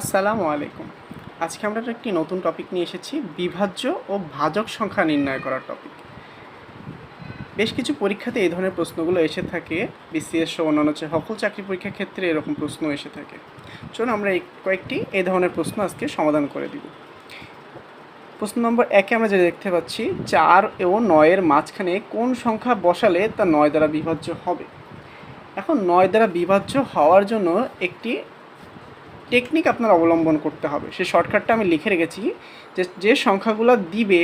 আসসালামু আলাইকুম। আজকে আমরা একটি নতুন টপিক নিয়ে এসেছি, বিভাজ্য ও ভাজক সংখ্যা নির্ণয় করার টপিক বেশ কিছু পরীক্ষাতে এই ধরনের প্রশ্নগুলো এসে থাকে বিসিএস সহ অন্যান্য সকল চাকরি পরীক্ষার ক্ষেত্রে এরকম প্রশ্ন এসে থাকে। চলুন আমরা কয়েকটি এই ধরনের প্রশ্ন আজকে সমাধান করে দিব। প্রশ্ন নম্বর একে আমরা যেটা দেখতে পাচ্ছি, চার ও নয়ের মাঝখানে কোন সংখ্যা বসালে তা নয় দ্বারা বিভাজ্য হবে? এখন নয় দ্বারা বিভাজ্য হওয়ার জন্য একটি টেকনিক আপনার অবলম্বন করতে হবে। সেই শর্টকাটটা আমি লিখে রেখেছি যে যে সংখ্যাগুলো দিবে,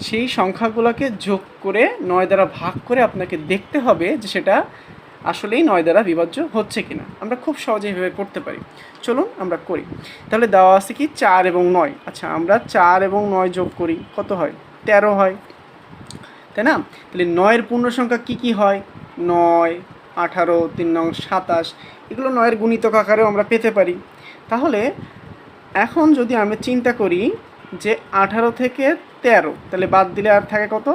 সেই সংখ্যাগুলোকে যোগ করে নয় দ্বারা ভাগ করে আপনাকে দেখতে হবে যে সেটা আসলেই নয় দ্বারা বিভাজ্য হচ্ছে কিনা। আমরা খুব সহজেই এভাবে করতে পারি। চলুন আমরা করি। তাহলে দেওয়া আছে কি? চার এবং নয়। আচ্ছা আমরা চার এবং নয় যোগ করি, কত হয়? তেরো হয়। তাই না? তাহলে নয়ের পূর্ণ সংখ্যা কী কী হয়? নয়, আঠারো, তিন নং সাতাশ। এগুলো নয়ের গুণিতক আকারেও আমরা পেতে পারি। তাহলে এখন যদি আমরা চিন্তা করি যে আঠারো থেকে তেরো, তাহলে বাদ দিলে আর থাকে কত?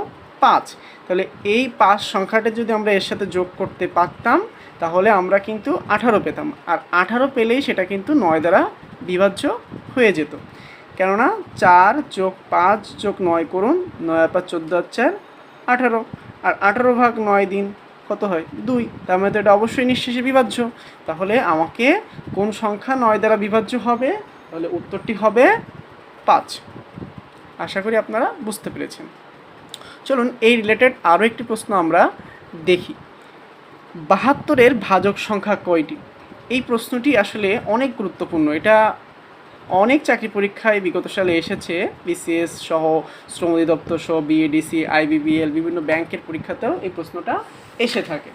পাঁচ। তাহলে এই পাঁচ সংখ্যাটা যদি আমরা এর সাথে যোগ করতে পারতাম, তাহলে আমরা কিন্তু আঠারো পেতাম। আর আঠারো পেলেই সেটা কিন্তু নয় দ্বারা বিভাজ্য হয়ে যেত। কেননা চার যোগ পাঁচ যোগ নয় করুন, নয় পাঁচ চোদ্দ চার, আঠারো। আর আঠারো ভাগ নয় দিন কত হয়? দুই। তার মানে তো এটা অবশ্যই নিঃশেষে বিভাজ্য। তাহলে আমাকে কোন সংখ্যা নয় দ্বারা বিভাজ্য হবে? তাহলে উত্তরটি হবে পাঁচ। আশা করি আপনারা বুঝতে পেরেছেন। চলুন এই রিলেটেড আরও একটি প্রশ্ন আমরা দেখি। বাহাত্তরের ভাজক সংখ্যা কয়টি? এই প্রশ্নটি আসলে অনেক গুরুত্বপূর্ণ। এটা অনেক চাকরি পরীক্ষায় বিগত সালে এসেছে। বিসিএস সহ শ্রম অধিদপ্তর সহ বিএডিসি আইবিবিএল বিভিন্ন ব্যাংকের পরীক্ষাতেও এই প্রশ্নটা এসে থাকে।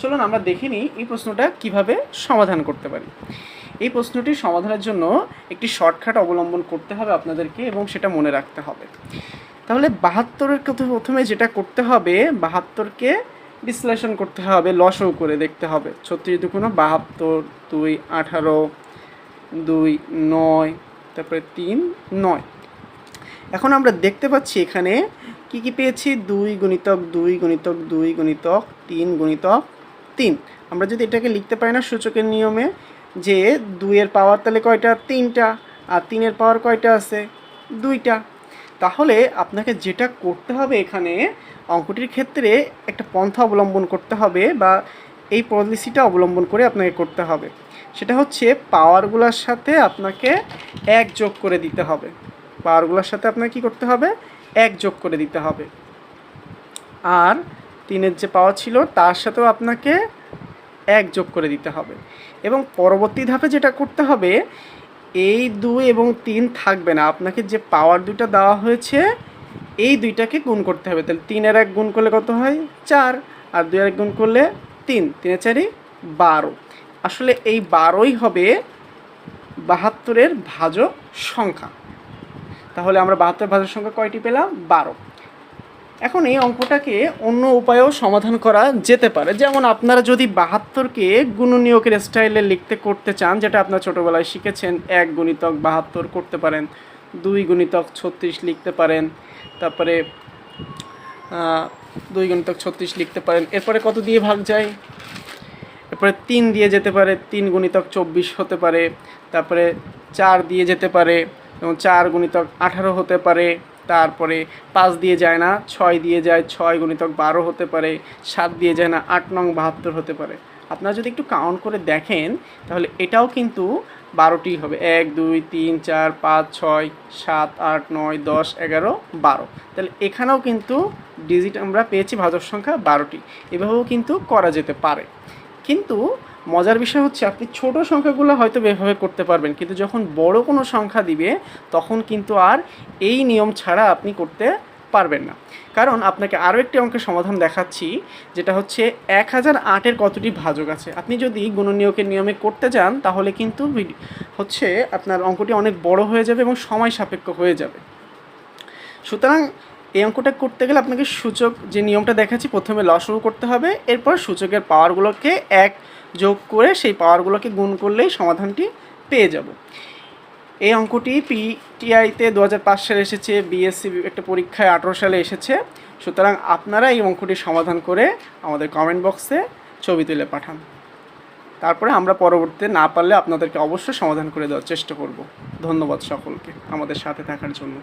চলুন আমরা দেখে নিই এই প্রশ্নটা কীভাবে সমাধান করতে পারি। এই প্রশ্নটি সমাধানের জন্য একটি শর্টকাট অবলম্বন করতে হবে আপনাদেরকে এবং সেটা মনে রাখতে হবে। তাহলে বাহাত্তরের কথা প্রথমে যেটা করতে হবে, বাহাত্তরকে বিশ্লেষণ করতে হবে, লসও করে দেখতে হবে। ছত্রিশ দুগুণ বাহাত্তর, দুই আঠারো দুই, নয়, তারপরে তিন, নয়। এখন আমরা দেখতে পাচ্ছি এখানে কি কি পেয়েছি? দুই গুণিতক দুই গুণিতক দুই গুণিতক তিন গুণিতক তিন। আমরা যদি এটাকে লিখতে পারি না সূচকের নিয়মে যে দুইয়ের পাওয়ার তাহলে কয়টা? তিনটা। আর তিনের পাওয়ার কয়টা আছে? দুইটা। তাহলে আপনাকে যেটা করতে হবে এখানে অঙ্কটির ক্ষেত্রে একটা পন্থা অবলম্বন করতে হবে বা এই পলিসিটা অবলম্বন করে আপনাকে করতে হবে। সেটা হচ্ছে পাওয়ারগুলোর সাথে আপনাকে এক যোগ করে দিতে হবে। পাওয়ারগুলোর সাথে আপনাকে কী করতে হবে? এক যোগ করে দিতে হবে। আর তিনের যে পাওয়ার ছিল, তার সাথেও আপনাকে এক যোগ করে দিতে হবে। এবং পরবর্তী ধাপে যেটা করতে হবে, এই দুই এবং তিন থাকবে না। আপনাকে যে পাওয়ার দুইটা দেওয়া হয়েছে, এই দুইটাকে গুণ করতে হবে। তাহলে তিনের এক গুণ করলে কত হয়? চার। আর দুই এক গুণ করলে তিন। তিনে চারি বারো। আসলে এই বারোই হবে বাহাত্তরের ভাজক সংখ্যা। তাহলে আমরা বাহাত্তর ভাজক সংখ্যা কয়টি পেলাম? বারো। এখন এই অঙ্কটাকে অন্য উপায়েও সমাধান করা যেতে পারে। যেমন আপনারা যদি বাহাত্তরকে গুণনীয়কের স্টাইলে লিখতে করতে চান, যেটা আপনার ছোটোবেলায় শিখেছেন, এক গুণিতক বাহাত্তর করতে পারেন, দুই গুণিতক ছত্রিশ লিখতে পারেন, তারপরে দুই গুণিতক ছত্রিশ লিখতে পারেন, এরপরে কত দিয়ে ভাগ যায়? এরপরে তিন দিয়ে যেতে পারে, তিন গুণিতক চব্বিশ হতে পারে, তারপরে চার দিয়ে যেতে পারে এবং চার গুণিতক আঠারো হতে পারে, তারপরে পাঁচ দিয়ে যায় না, ছয় দিয়ে যায়, ছয় গুণিতক বারো হতে পারে, সাত দিয়ে যায় না, আট নং বাহাত্তর হতে পারে। আপনারা যদি একটু কাউন্ট করে দেখেন, তাহলে এটাও কিন্তু বারোটি হবে। এক, দুই, তিন, চার, পাঁচ, ছয়, সাত, আট, নয়, দশ, এগারো, বারো। তাহলে এখানেও কিন্তু ডিজিট আমরা পেয়েছি ভাজক সংখ্যা বারোটি। এভাবেও কিন্তু করা যেতে পারে। কিন্তু মজার বিষয় হচ্ছে আপনি ছোট সংখ্যাগুলো হয়তো এভাবে করতে পারবেন, কিন্তু যখন বড় কোনো সংখ্যা দিবে, তখন কিন্তু আর এই নিয়ম ছাড়া আপনি করতে পারবেন না। কারণ আপনাকে আরও একটি অঙ্কের সমাধান দেখাচ্ছি, যেটা হচ্ছে এক হাজার আটের কতটি ভাজক আছে। আপনি যদি গুণনীয়কের নিয়মে করতে যান, তাহলে কিন্তু হচ্ছে আপনার অঙ্কটি অনেক বড় হয়ে যাবে এবং সময় সাপেক্ষ হয়ে যাবে। সুতরাং এই অঙ্কটা করতে গেলে আপনাকে সূচক যে নিয়মটা দেখাচ্ছি, প্রথমে লসও করতে হবে। এরপর সূচকের পাওয়ারগুলোকে এক যোগ করে সেই পাওয়ারগুলোকে গুণ করলেই সমাধানটি পেয়ে যাব। এই অঙ্কটি পিটিআইতে দু হাজার পাঁচ সালে এসেছে, বিএসসি একটা পরীক্ষায় আঠেরো সালে এসেছে। সুতরাং আপনারা এই অঙ্কটি সমাধান করে আমাদের কমেন্ট বক্সে ছবি তুলে পাঠান। তারপরে আমরা পরবর্তীতে না পারলে আপনাদেরকে অবশ্যই সমাধান করে দেওয়ার চেষ্টা করব। ধন্যবাদ সকলকে আমাদের সাথে থাকার জন্য।